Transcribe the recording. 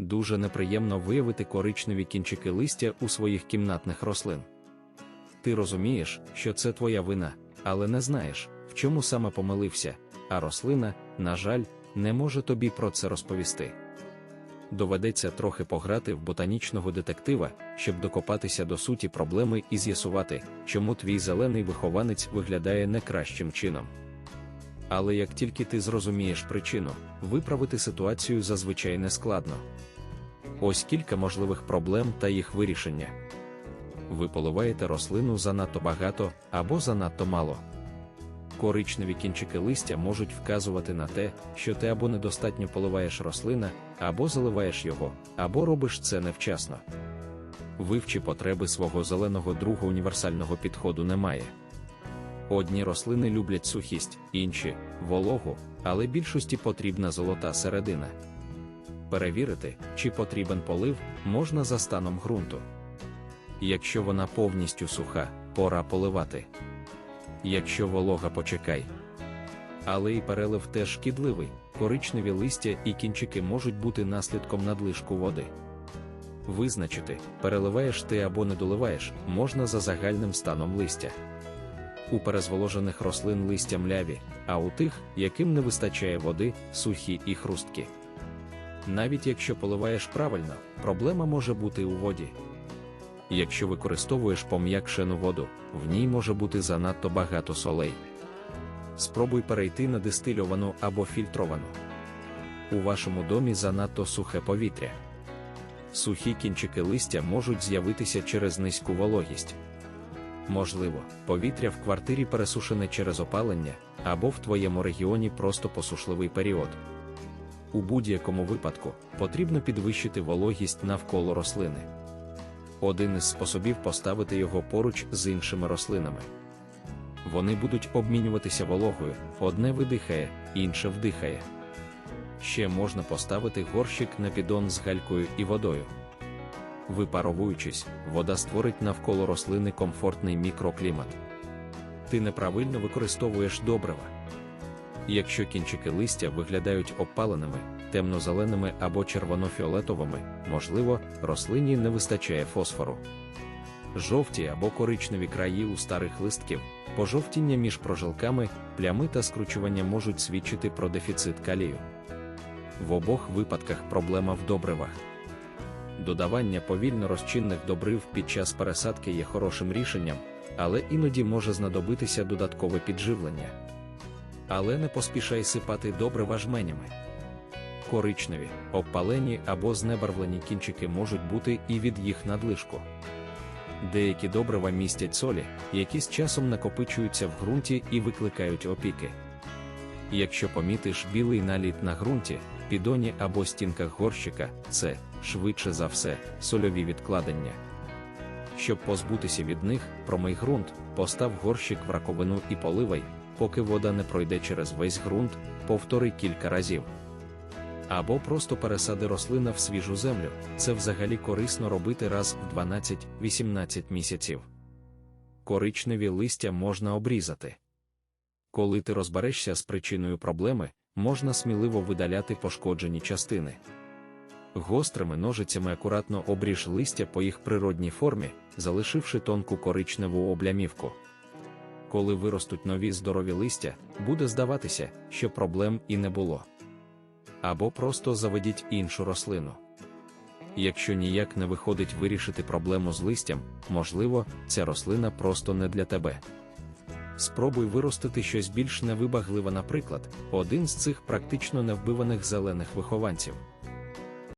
Дуже неприємно виявити коричневі кінчики листя у своїх кімнатних рослин. Ти розумієш, що це твоя вина, але не знаєш, в чому саме помилився, а рослина, на жаль, не може тобі про це розповісти. Доведеться трохи пограти в ботанічного детектива, щоб докопатися до суті проблеми і з'ясувати, чому твій зелений вихованець виглядає не кращим чином. Але як тільки ти зрозумієш причину, виправити ситуацію зазвичай не складно. Ось кілька можливих проблем та їх вирішення. Ви поливаєте рослину занадто багато або занадто мало. Коричневі кінчики листя можуть вказувати на те, що ти або недостатньо поливаєш рослина, або заливаєш його, або робиш це невчасно. Вивчи потреби свого зеленого друга універсального підходу немає. Одні рослини люблять сухість, інші вологу, але більшості потрібна золота середина. Перевірити, чи потрібен полив, можна за станом ґрунту. Якщо вона повністю суха, пора поливати. Якщо волога почекай. Але і перелив теж шкідливий, коричневі листя і кінчики можуть бути наслідком надлишку води. Визначити, переливаєш ти або не доливаєш, можна за загальним станом листя. У перезволожених рослин листя мляві, а у тих, яким не вистачає води, сухі і хрусткі. Навіть якщо поливаєш правильно, проблема може бути у воді. Якщо використовуєш пом'якшену воду, в ній може бути занадто багато солей. Спробуй перейти на дистильовану або фільтровану. У вашому домі занадто сухе повітря. Сухі кінчики листя можуть з'явитися через низьку вологість. Можливо, повітря в квартирі пересушене через опалення, або в твоєму регіоні просто посушливий період. У будь-якому випадку потрібно підвищити вологість навколо рослини. Один із способів поставити його поруч з іншими рослинами. Вони будуть обмінюватися вологою, одне видихає, інше вдихає. Ще можна поставити горщик на піддон з галькою і водою. Випаровуючись, вода створить навколо рослини комфортний мікроклімат. Ти неправильно використовуєш добрива. Якщо кінчики листя виглядають опаленими, темно-зеленими або червоно-фіолетовими, можливо, рослині не вистачає фосфору. Жовті або коричневі краї у старих листків, пожовтіння між прожилками, плями та скручування можуть свідчити про дефіцит калію. В обох випадках проблема в добривах. Додавання повільно розчинних добрив під час пересадки є хорошим рішенням, але іноді може знадобитися додаткове підживлення. Але не поспішай сипати добрива жменями. Коричневі, обпалені або знебарвлені кінчики можуть бути і від їх надлишку. Деякі добрива містять солі, які з часом накопичуються в ґрунті і викликають опіки. Якщо помітиш білий наліт на ґрунті, підоні або стінках горщика, це, швидше за все, сольові відкладення. Щоб позбутися від них, промий ґрунт, постав горщик в раковину і поливай, поки вода не пройде через весь ґрунт, повтори кілька разів. Або просто пересади рослина в свіжу землю, це взагалі корисно робити раз в 12-18 місяців. Коричневі листя можна обрізати. Коли ти розберешся з причиною проблеми, можна сміливо видаляти пошкоджені частини. Гострими ножицями акуратно обріж листя по їх природній формі, залишивши тонку коричневу облямівку. Коли виростуть нові здорові листя, буде здаватися, що проблем і не було. Або просто заведіть іншу рослину. Якщо ніяк не виходить вирішити проблему з листям, можливо, ця рослина просто не для тебе. Спробуй виростити щось більш невибагливе, наприклад, один з цих практично невбиваних зелених вихованців.